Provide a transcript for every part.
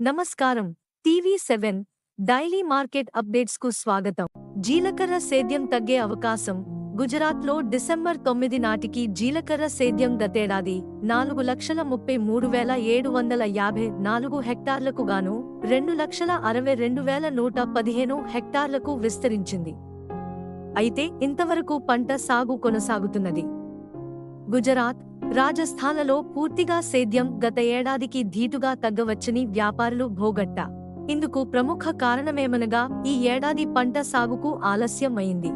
నమస్కారం. TV seven daily market అప్డేట్స్కు స్వాగతం. జీలకర్ర సేద్యం తగ్గే అవకాశం. గుజరాత్లో డిసెంబర్ తొమ్మిది నాటికి జీలకర్ర సేద్యం గతేడాది నాలుగు లక్షల ముప్పై మూడు వేల ఏడు వందల యాభై నాలుగు హెక్టార్లకు గాను రెండు లక్షల అరవై రెండు వేల నూట పదిహేను హెక్టార్లకు విస్తరించింది. అయితే ఇంతవరకు పంట సాగు కొనసాగుతున్నది. గుజరాత్ రాజస్థాన్లలో పూర్తిగా సేద్యం గత ఏడాదికి ధీటుగా తగ్గవచ్చని వ్యాపారులు భోగట్ట. ఇందుకు ప్రముఖ కారణమేమనగా ఈ ఏడాది పంట సాగుకు ఆలస్యం అయింది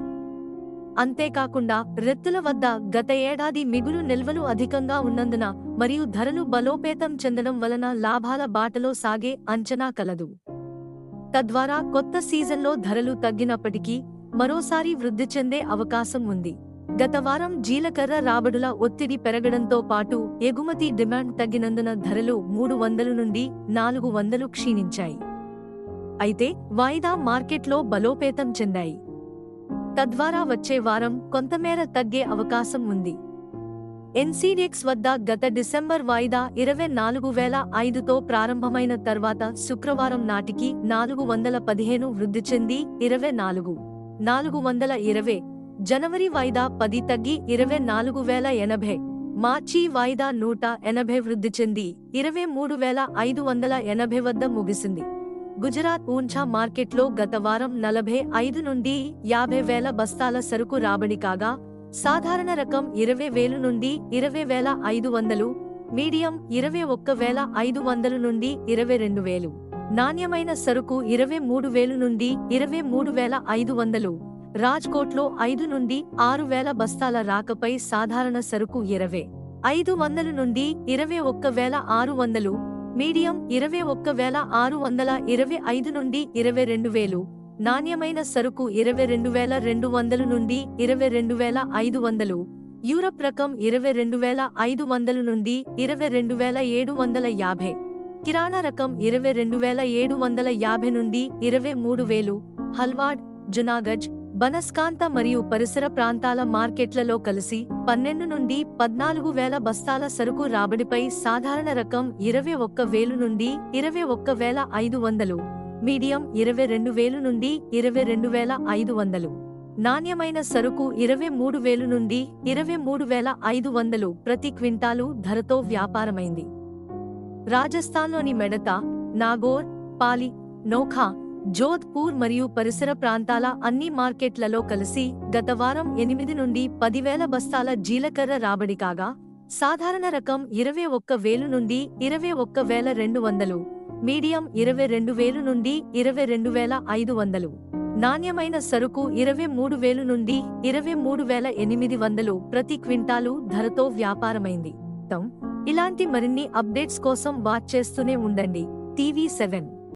అంతేకాకుండా రెత్తుల వద్ద గత ఏడాది మిగులు నిల్వలు అధికంగా ఉన్నందున మరియు ధరలు బలోపేతం చెందడం వలన లాభాల బాటలో సాగే అంచనా కలదు. తద్వారా కొత్త సీజన్లో ధరలు తగ్గినప్పటికీ మరోసారి వృద్ధి చెందే అవకాశం ఉంది. గత వారం జీలకర్ర రాబడుల ఒత్తిడి పెరగడంతో పాటు ఎగుమతి డిమాండ్ తగ్గినందున ధరలు మూడు వందలు నుండి నాలుగు వందలు క్షీణించాయి. అయితే వాయిదా మార్కెట్లో బలోపేతం చెందాయి. తద్వారా వచ్చే వారం కొంతమేర తగ్గే అవకాశం ఉంది. ఎన్సీడెక్స్ వద్ద గత డిసెంబర్ వాయిదా ఇరవై నాలుగు వేల ఐదుతో ప్రారంభమైన తర్వాత శుక్రవారం నాటికి నాలుగు వందల పదిహేను వృద్ధి చెంది ఇరవై నాలుగు నాలుగు వందల ఇరవై జనవరి వాయిదా పది తగ్గి ఇరవై నాలుగు వేల ఎనభై. మార్చి వాయిదా నూట ఎనభై వృద్ధి చెంది ఇరవై మూడు వేల ఐదు వందల ఎనభై వద్ద ముగిసింది. గుజరాత్ ఊంఛా మార్కెట్లో గత వారం నలభై ఐదు నుండి యాభై వేల బస్తాల సరుకు రాబడి కాగా సాధారణ రకం ఇరవై వేలు నుండి ఇరవై వేల ఐదు వందలు మీడియం ఇరవై ఒక్క వేల ఐదు వందలు నుండి ఇరవై రెండు వేలు నాణ్యమైన సరుకు ఇరవై మూడు వేలు నుండి ఇరవై మూడు వేల ఐదు వందలు రాజ్కోట్లో ఐదు నుండి ఆరు వేల బస్తాల రాకపై సాధారణ సరుకు ఇరవై ఐదు వందల నుండి ఇరవై ఒక్క వేల ఆరు వందలు మీడియం ఇరవై ఒక్క వేల ఆరు వందల ఇరవై ఐదు నుండి ఇరవై రెండు వేలు నాణ్యమైన సరుకు ఇరవై రెండు వేల రెండు వందలు నుండి ఇరవై రెండు వేల ఐదు వందలు యూరప్ రకం ఇరవై రెండు వేల ఐదు వందలు నుండి ఇరవై రెండు వేల ఏడు వందల యాభై కిరాణా రకం ఇరవై రెండు వేల ఏడు వందల యాభై నుండి ఇరవై మూడు వేలు హల్వాడ్ జునాగఢ్ బనస్కాంత మరియు పరిసర ప్రాంతాల మార్కెట్లలో కలిసి పన్నెండు నుండి పద్నాలుగు వేల బస్తాల సరుకు రాబడిపై సాధారణ రకం ఇరవై ఒక్క వేలు నుండి ఇరవై ఒక్క వేల ఐదు వందలు మీడియం ఇరవై రెండు వేలు నుండి ఇరవై రెండు వేల ఐదు వందలు నాణ్యమైన సరుకు ఇరవై మూడు వేలు నుండి ఇరవై మూడు వేల ఐదు వందలు ప్రతి క్వింటాలు ధరతో వ్యాపారమైంది. రాజస్థాన్లోని మెడత నాగోర్ పాలి నోఖా జోధ్పూర్ మరియు పరిసర ప్రాంతాల అన్ని మార్కెట్లలో కలిసి గత వారం ఎనిమిది నుండి పదివేల బస్తాల జీలకర్ర రాబడి కాగా సాధారణ రకం ఇరవై ఒక్క వేలు నుండి ఇరవై ఒక్క వేల రెండు వందలు మీడియం ఇరవై రెండు వేలు నుండి ఇరవై రెండు వేల ఐదు వందలు నాణ్యమైన సరుకు ఇరవై మూడు వేలు నుండి ఇరవై మూడు వేల ఎనిమిది వందలు ప్రతి క్వింటాలు ధరతో వ్యాపారమైంది. ఇలాంటి మరిన్ని అప్డేట్స్ కోసం వాచ్ చేస్తూనే ఉండండి. TV seven.